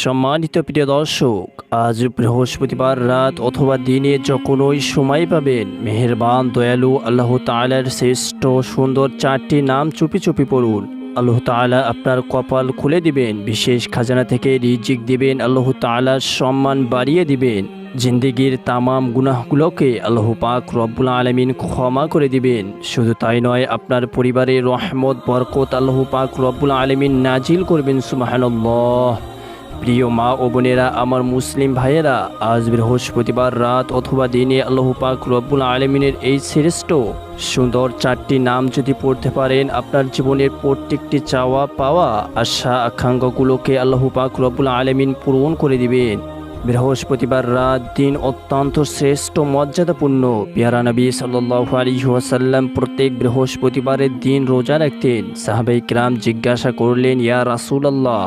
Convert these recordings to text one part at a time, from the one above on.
সম্মানিত প্রিয় দর্শক, আজ বৃহস্পতিবার রাত অথবা দিনে যখনই সময় পাবেন, মেহেরবান দয়ালু আল্লাহ তাআলার শ্রেষ্ঠ সুন্দর চারটি নাম চুপি চুপি পড়ুন। আল্লাহ তাআলা আপনার কপাল খুলে দিবেন, বিশেষ খাজানা থেকে রিজিক দিবেন, আল্লাহ তাআলার সম্মান বাড়িয়ে দিবেন। জিন্দিগির তামাম গুনাহগুলোকে আল্লাহ পাক রব্বুল আলমিন ক্ষমা করে দিবেন। শুধু তাই নয়, আপনার পরিবারের রহমত, বরকত আল্লাহ পাক রব্বুল আলমিন নাজিল করবেন সুবাহান্লাহ প্রিয় মা ও বোনেরা, আমার মুসলিম ভাইয়েরা, আজ বৃহস্পতিবার রাত অথবা দিনে আল্লাহ পাক রব্বুল আলমিনের এই শ্রেষ্ঠ সুন্দর চারটি নাম যদি পড়তে পারেন, আপনার জীবনের প্রত্যেকটি চাওয়া পাওয়া আশা আকাঙ্ক্ষাগুলোকে আল্লাহ পাক রব্বুল আলমিন পূরণ করে দিবেন। বৃহস্পতিবার রাত দিন অত্যন্ত শ্রেষ্ঠ, মর্যাদাপূর্ণ। পিয়ারা নবী সাল্লাহ আলী ওয়াসাল্লাম প্রত্যেক বৃহস্পতিবারের দিন রোজা রাখতেন। সাহাবাই কিরাম জিজ্ঞাসা করলেন, ইয়া রাসুলাল্লাহ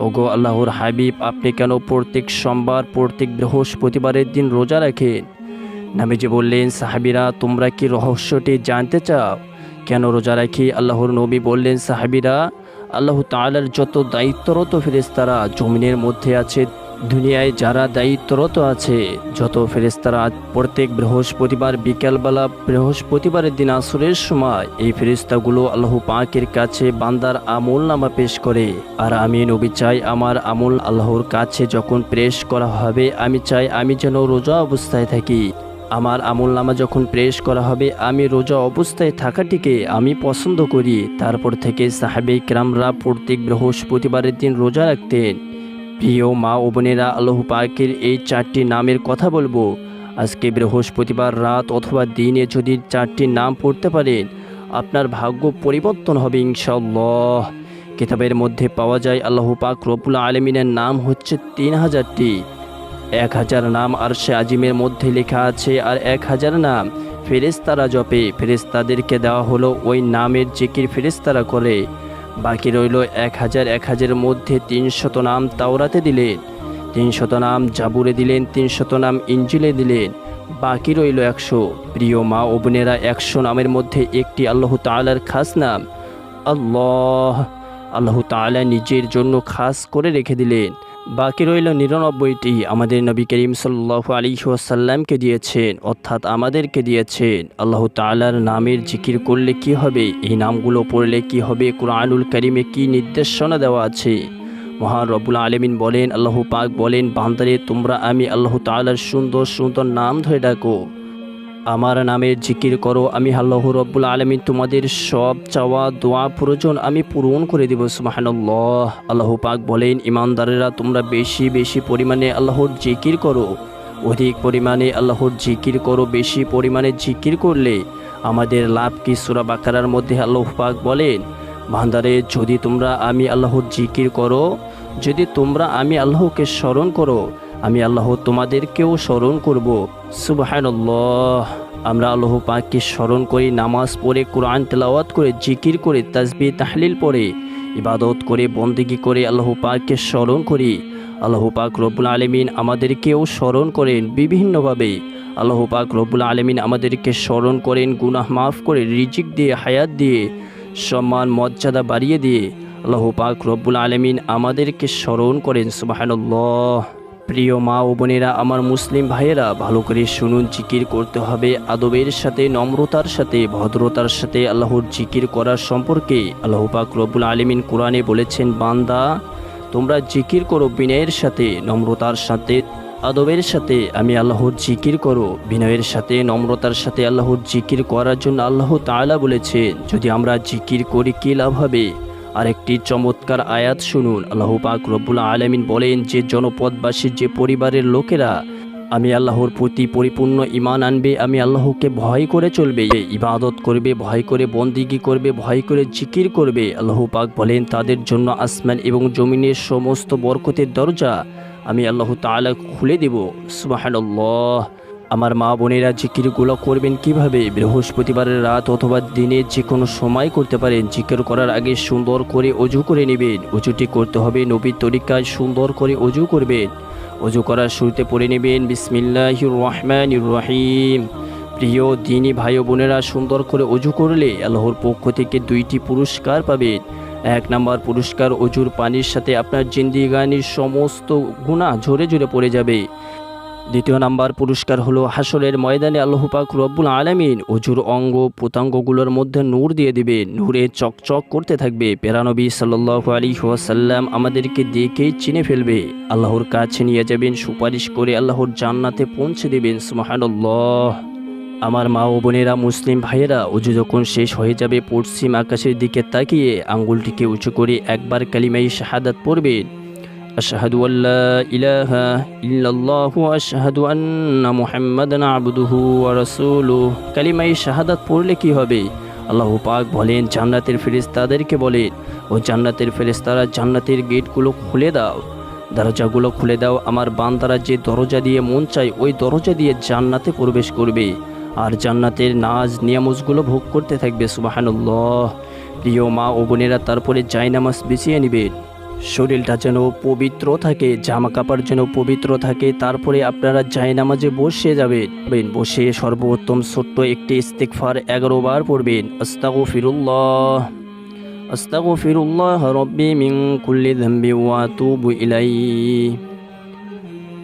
ওগো আল্লাহর হাবিব, আপনি কেন প্রত্যেক সোমবার, প্রত্যেক বৃহস্পতিবারের দিন রোজা রাখেন? নামিজি বললেন, সাহাবিরা, তোমরা কি রহস্যটি জানতে চাও? কেন রোজা রাখি? আল্লাহর নবী বললেন, সাহাবিরা, আল্লাহ তালার যত দায়িত্বরত ফেরেস্তারা জমিনের মধ্যে আছে দুনিয়ায় যারা দায়িত্বরত আছে, যত ফেরেস্তারা প্রত্যেক বৃহস্পতিবার বিকেলবেলা বৃহস্পতিবারের দিন আসরের সময় এই ফেরিস্তাগুলো আল্লাহ পাকের কাছে বান্দার আমল নামা পেশ করে। আর আমি নবী চাই আমার আমল আল্লাহর কাছে যখন পেশ করা হবে, আমি চাই আমি যেন রোজা অবস্থায় থাকি। আমার আমল নামা যখন প্রেস করা হবে, আমি রোজা অবস্থায় থাকাটিকে আমি পছন্দ করি। তারপর থেকে সাহাবে ক্রামরা প্রত্যেক বৃহস্পতিবারের দিন রোজা রাখতেন। প্রিয় মা ও বোনেরা, আল্লাহ পাকের এই চারটি নামের কথা বলব। আজকে বৃহস্পতিবার রাত অথবা দিনে যদি চারটি নাম পড়তে পারেন, আপনার ভাগ্য পরিবর্তন হবে ইনশাল্লাহ কিতাবের মধ্যে পাওয়া যায়, আল্লাহ পাক রবুল আলমিনের নাম হচ্ছে তিন হাজারটি। এক হাজার নাম আর সে আজিমের মধ্যে লেখা আছে আর এক হাজার নাম ফেরেস্তারা জপে। ফেরেস্তাদেরকে দেওয়া হলো ওই নামের জিকির ফেরেস্তারা করে। বাকি রইল এক হাজার এক হাজারের মধ্যে তিনশত নাম তাওরাতে দিলেন, তিনশত নাম জাবুরে দিলেন, তিনশত নাম ইঞ্জিলে দিলেন, বাকি রইল একশো। প্রিয় মা ও বোনেরা, একশো নামের মধ্যে একটি আল্লাহ তালার খাস নাম। আল্লাহ। আল্লাহ তালা নিজের জন্য খাস করে রেখে দিলেন। বাকি রইল নিরানব্বইটি। আমাদের নবী করিম সাল্লাহ আলী সাল্লামকে দিয়েছেন, অর্থাৎ আমাদেরকে দিয়েছেন। আল্লাহ তাআলার নামের জিকির করলে কি হবে? এই নামগুলো পড়লে কি হবে? কোরআনুল করিমে কি নির্দেশনা দেওয়া আছে? মহান রব্বুল আলমিন বলেন, আল্লাহ পাক বলেন, বান্দারে, তোমরা আমি আল্লাহ তাআলার সুন্দর সুন্দর নাম ধরে ডাকো। আমার নামের জিকির করো, আমি আল্লাহ রব্বুল আলমিন তোমাদের সব চাওয়া, দোয়া, প্রয়োজন আমি পূরণ করে দেব সুমাহান্লাহ আল্লাহ পাক বলেন, ইমানদারেরা তোমরা বেশি বেশি পরিমাণে আল্লাহর জিকির করো। অধিক পরিমাণে আল্লাহর জিকির করো, বেশি পরিমাণে জিকির করলে আমাদের লাভ কি? সুরা বাকারার মধ্যে আল্লাহ পাক বলেন ভান্দারে যদি তোমরা আমি আল্লাহর জিকির করো, যদি তোমরা আমি আল্লাহকে স্মরণ করো আমি আল্লাহ তোমাদেরকেও স্মরণ করব। সুবাহান্লাহ আমরা আল্লাহ পাককে স্মরণ করি নামাজ পড়ে, কোরআন তেলাওয়াত করে, জিকির করে, তাজবি, তাহলিল পড়ে, ইবাদত করে, বন্দিগি করে আল্লাহ পাককে স্মরণ করি। আল্লাহ পাক রব্বুল আলমিন আমাদেরকেও স্মরণ করেন বিভিন্নভাবে। আল্লাহ পাক রব্বুল আলমিন আমাদেরকে স্মরণ করেন, গুনাহ মাফ করে, রিজিক দিয়ে, হায়াত দিয়ে, সম্মান, মর্যাদা বাড়িয়ে দিয়ে। আল্লাহ পাক রব্বুল আলমিন আমাদেরকে স্মরণ করেন সুবাহান্লাহ প্রিয় মা ও বোনেরা, আমার মুসলিম ভাইয়েরা, ভালো করে শুনুন, জিকির করতে হবে আদবের সাথে, নম্রতার সাথে, ভদ্রতার সাথে, আল্লাহর জিকির করার সম্পর্কে। আল্লাহ পাক রব্বুল আলমিন কোরআনে বলেছেন, বান্দা, তোমরা জিকির করো বিনয়ের সাথে, নম্রতার সাথে, আদবের সাথে, আমি আল্লাহর জিকির করো। বিনয়ের সাথে, নম্রতার সাথে আল্লাহর জিকির করার জন্য আল্লাহ তালা বলেছেন, যদি আমরা জিকির করি, কী লাভ হবে? আরেকটি চমৎকার আয়াত শুনুন। আল্লাহ পাক রব্বুল আলমিন বলেন, যে জনপদবাসী, যে পরিবারের লোকেরা আমি আল্লাহর প্রতি পরিপূর্ণ ইমান আনবে, আমি আল্লাহকে ভয় করে চলবে। ইবাদত করবে, ভয় করে বন্দিগি করবে, ভয় করে জিকির করবে। আল্লাহ পাক বলেন, তাদের জন্য আসমান এবং জমিনের সমস্ত বরকতের দরজা আমি আল্লাহ তাআলা খুলে দেব। সুবহানাল্লাহ। আমার মা বোনেরা জিকিরগুলো করবেন কীভাবে? বৃহস্পতিবারের রাত অথবা দিনে যে কোনো সময় করতে পারেন। জিকির করার আগে সুন্দর করে অজু করে নেবেন। অজুটি করতে হবে নবীর তরিকায় সুন্দর করে অজু করবেন। অজু করার শুরুতে পড়ে নেবেন, বিসমিল্লাহির রহমানির রহিম। প্রিয় দিনী ভাই বোনেরা, সুন্দর করে অজু করলে আল্লাহর পক্ষ থেকে দুইটি পুরস্কার পাবেন। এক নাম্বার পুরস্কার অজুর পানির সাথে আপনার জিন্দিগানির সমস্ত গুণা ঝরে ঝরে পড়ে যাবে। দ্বিতীয় নাম্বার পুরস্কার হলো হাসরের ময়দানে আল্লাহ পাক রব্বুল আলামিন। অজুর অঙ্গ প্রত্যঙ্গগুলোর মধ্যে নূর দিয়ে দিবে। নূরে চকচক করতে থাকবে। পেরানবী সাল্লাহ আলী ওয়াসাল্লাম আমাদেরকে দেখেই চিনে ফেলবে। আল্লাহর কাছে নিয়ে যাবেন, সুপারিশ করে আল্লাহর জান্নাতে পৌঁছে দেবেন। সুমাহানুল্লাহ আমার মা ও বোনেরা, মুসলিম ভাইয়েরা অজু যখন শেষ হয়ে যাবে, পশ্চিম আকাশের দিকে তাকিয়ে আঙ্গুলটিকে উঁচু করে একবার কালিমাই শাহাদাত পড়বেন। أشهد أن لا إله إلا الله وأشهد أن محمدا عبده ورسوله কালিমাই শাহাদাত পড়লে কি হবে আল্লাহ পাক বলেন জান্নাতের ফেরেশতাদেরকে বলেন ও জান্নাতের ফেরেশতারা জান্নাতের গেটগুলো খুলে দাও দরজাগুলো খুলে দাও আমার বান্দারা যে দরজা দিয়ে মন চায় ওই দরজা দিয়ে জান্নাতে প্রবেশ করবে আর জান্নাতের নাজ নিয়ামতগুলো ভোগ করতে থাকবে সুবাহানুল্লাহ প্রিয় মা ও বোনেরা তারপরে জায়নামাজ বিছিয়ে নেবেন শরীরটা যেন পবিত্র থাকে জামা কাপড় যেন পবিত্র থাকে তারপরে আপনারা জায়নামাজে বসে যাবেন বসে সর্বোত্তম ছোট্ট একটি ইস্তেকফার এগারো বার পড়বেন আস্তাগো ফিরুল্লাহ আস্তাগো ফিরুল্লাহ রব্বি মিন কুল্লি ذنب واتوب ইলাইহি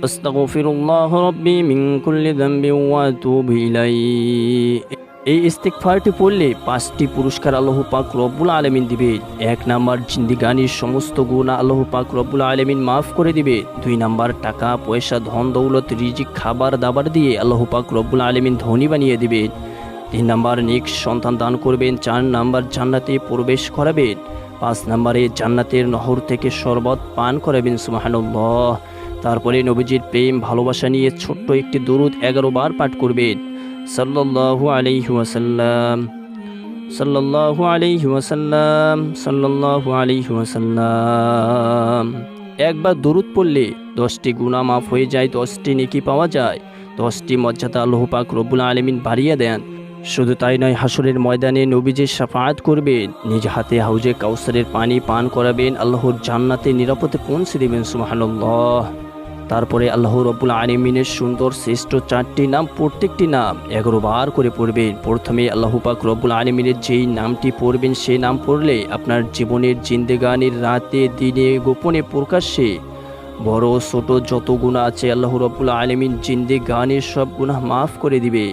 আস্তাগফিরুল্লাহ রব্বি মিন কুল্লি যামবি ওয়া আতুবু ইলাইহি এই ইস্তিগফারটি পড়লে পাঁচটি পুরস্কার আল্লাহ পাক রব্বুল আলামিন দিবে। এক নাম্বার জিন্দিগানির সমস্ত গুনাহ আল্লাহ পাক রব্বুল আলামিন মাফ করে দিবে। দুই নাম্বার টাকা, পয়সা, ধন, দৌলত, রিজিক, খাবার, দাবার দিয়ে আল্লাহ পাক রব্বুল আলামিন ধনী বানিয়ে দিবে। তিন নাম্বার, নিক সন্তান দান করবেন। চার নাম্বার, জান্নাতে প্রবেশ করাবেন। পাঁচ নাম্বারে, জান্নাতের নহর থেকে শরবত পান করাবেন, সুবহানাল্লাহ। তারপরে নবীজির প্রেম, ভালোবাসা নিয়ে ছোট্ট একটি দরুদ এগারো বার পাঠ করবেন। সাল্লাল্লাহু আলাইহি ওয়াসাল্লাম, সাল্লাল্লাহু আলাইহি ওয়াসাল্লাম, সাল্লাল্লাহু আলাইহি ওয়াসাল্লাম। একবার দরুদ পড়লে দশটি গুনাহ মাফ হয়ে যায়, দশটি নেকি পাওয়া যায়, দশটি মর্যাদা আল্লাহ পাক রব্বুল আলমিন বাড়িয়ে দেন। শুধু তাই নয় হাসরের ময়দানে নবীজির সাফায়াত করবেন, নিজ হাতে হাউজে কাউসারের পানি পান করাবেন, আল্লাহর জান্নাতে নিরাপদে পৌঁছে দেবেন, সুবহানাল্লাহ। তারপরে আল্লাহ রব্বুল আলমিনের সুন্দর শ্রেষ্ঠ চারটি নাম, প্রত্যেকটি নাম এগারো বার করে পড়বেন। প্রথমে আল্লাহ পাক আলমিনের যেই নামটি পড়বেন সেই নাম পড়লে আপনার জীবনের জিন্দেগানির রাতে, দিনে, গোপনে প্রকাশ্যে বড় ছোট যত গুণা আছে আল্লাহ রব্বুল আলমিন জিন্দেগানের সব গুণা মাফ করে দিবে।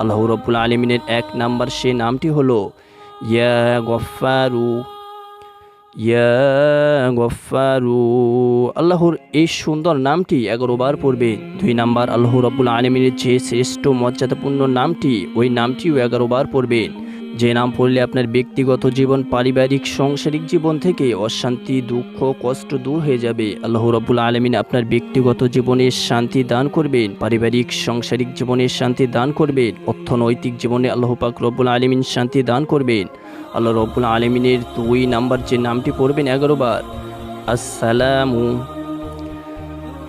আল্লাহ রব্বুল আলমিনের এক নাম্বার সে নামটি হলো, ইয়া গফারু ইয়া গফারু আল্লাহর এই সুন্দর নামটি এগারো বার পড়বে। দুই নাম্বার, আল্লাহ রব্বুল আলমিনের যে শ্রেষ্ঠ মর্যাদাপূর্ণ নামটি, ওই নামটিও এগারো বার পড়বেন যে নাম পড়লে আপনার ব্যক্তিগত জীবন, পারিবারিক, সাংসারিক জীবন থেকে অশান্তি, দুঃখ, কষ্ট দূর হয়ে যাবে। আল্লাহ রব্বুল আলমিন আপনার ব্যক্তিগত জীবনে শান্তি দান করবেন, পারিবারিক, সাংসারিক জীবনে শান্তি দান করবেন, অর্থনৈতিক জীবনে আল্লাহ পাক রব্বুল আলমিন শান্তি দান করবেন। আল্লাহ রব্বুল আলমিনের দুই নাম্বার যে নামটি পড়বেন এগারো বার, আসসালামু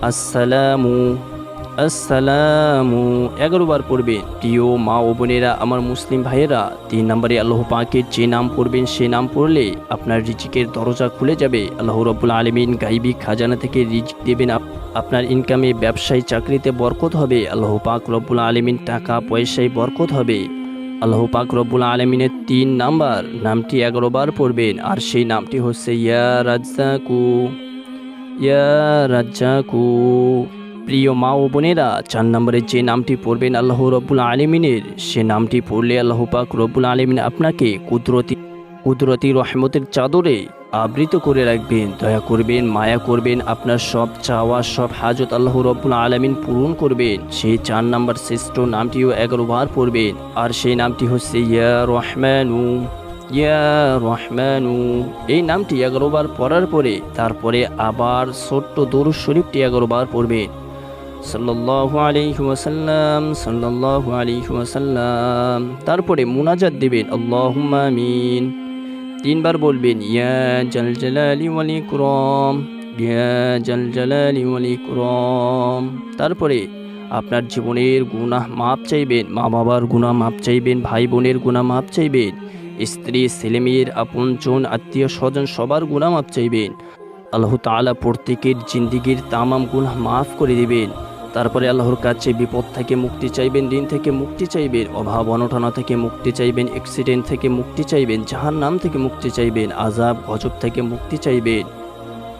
আসসালামু আসসালামু এগারো বার পড়বেন। প্রিয় মা ও বোনেরা, আমার মুসলিম ভাইয়েরা, তিন নম্বরে আল্লাহ পাকের যে নাম পড়বেন সে নাম পড়লে আপনার রিজিকের দরজা খুলে যাবে। আল্লাহ রব্বুল আলমিন গাইবি খাজানা থেকে রিজিক দেবেন। আপনার ইনকামে ব্যবসায় চাকরিতে বরকত হবে। আল্লাহ পাক রব্বুল আলমিন টাকা পয়সায় বরকত হবে। আল্লাহ পাক রব্বুল আলমিনের তিন নাম্বার নামটি এগারো বার পড়বেন আর সেই নামটি হচ্ছে ইয়া রাজ্জাকু। ইয়া রাজ্জাকু। প্রিয় মা ও বোনেরা, চার নম্বরে যে নামটি পড়বেন আল্লাহ রব্বুল আলমিনের, সে নামটি পড়লে আল্লাহ পাক রব্বুল আলমিন আপনাকে কুদরতি কুদরতি রহমতের চাদরে আবৃত করে রাখবেন, দয়া করবেন, মায়া করবেন, আপনার সব চাওয়া, সব হাজত আল্লাহ রব্বুল আলমিন পূরণ করবেন। সেই চার নাম্বার শ্রেষ্ঠ নামটিও বার পড়বেন, আর সেই নামটি হচ্ছে ইয়া রহমানু ইয়া রহমানু। এই নামটি বার পড়ার পরে, তারপরে আবার ছোট্ট দরুদ শরীফটি বার পড়বেন। সাল্লাল্লাহু আলাইহি ওয়াসাল্লাম, সাল্লাল্লাহু আলাইহি ওয়াসাল্লাম। তারপরে মুনাজাত দিবেন, আল্লাহুম্মা আমিন। তিনবার বলবেন, ইয়া জাল জালালি ওয়াল ইকরাম, ইয়া জাল জালালি ওয়াল ইকরাম। তারপরে, আপনার জীবনের গুনাহ মাপ চাইবেন, মা বাবার গুনাহ মাপ চাইবেন, ভাই বোনের গুনাহ মাপ চাইবেন, স্ত্রী, ছেলেমেয়ের আপনজন আত্মীয় স্বজন সবার গুনাহ মাপ চাইবেন। আল্লাহ তাআলা প্রত্যেকের জিন্দিগির তামাম গুনাহ মাফ করে দিবেন। তারপরে আল্লাহর কাছে বিপদ থেকে মুক্তি চাইবেন, দিন থেকে মুক্তি চাইবেন, অভাব, অনটনা থেকে মুক্তি চাইবেন অ্যাক্সিডেন্ট থেকে মুক্তি চাইবেন জাহান নাম থেকে মুক্তি চাইবেন আজাব গজব থেকে মুক্তি চাইবেন।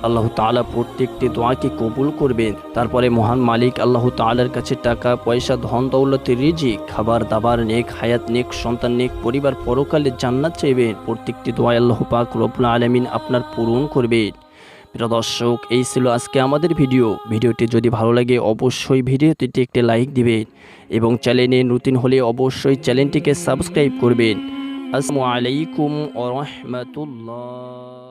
আল্লাহ তাআলা প্রত্যেকটি দোয়াকে কবুল করবেন। তারপরে মহান মালিক আল্লাহ তাআলার কাছে টাকা, পয়সা, ধন দৌলতের রিজিক, খাবার, দাবার, নেক হায়াত, নেক সন্তান, নেক পরিবার, পরকালে জান্নাত চাইবেন। প্রত্যেকটি দোয়া আল্লাহ পাক রব্বুল আলামিন আপনার পূরণ করবেন। প্রিয় দর্শক, এই ছিল আজকে আমাদের ভিডিও। ভিডিওটি যদি ভালো লাগে, অবশ্যই ভিডিওটিতে একটি লাইক দিবেন এবং চ্যানেলে নতুন হলে অবশ্যই চ্যানেলটিকে সাবস্ক্রাইব করবেন। আসসালামু আলাইকুম ওয়া রাহমাতুল্লাহ।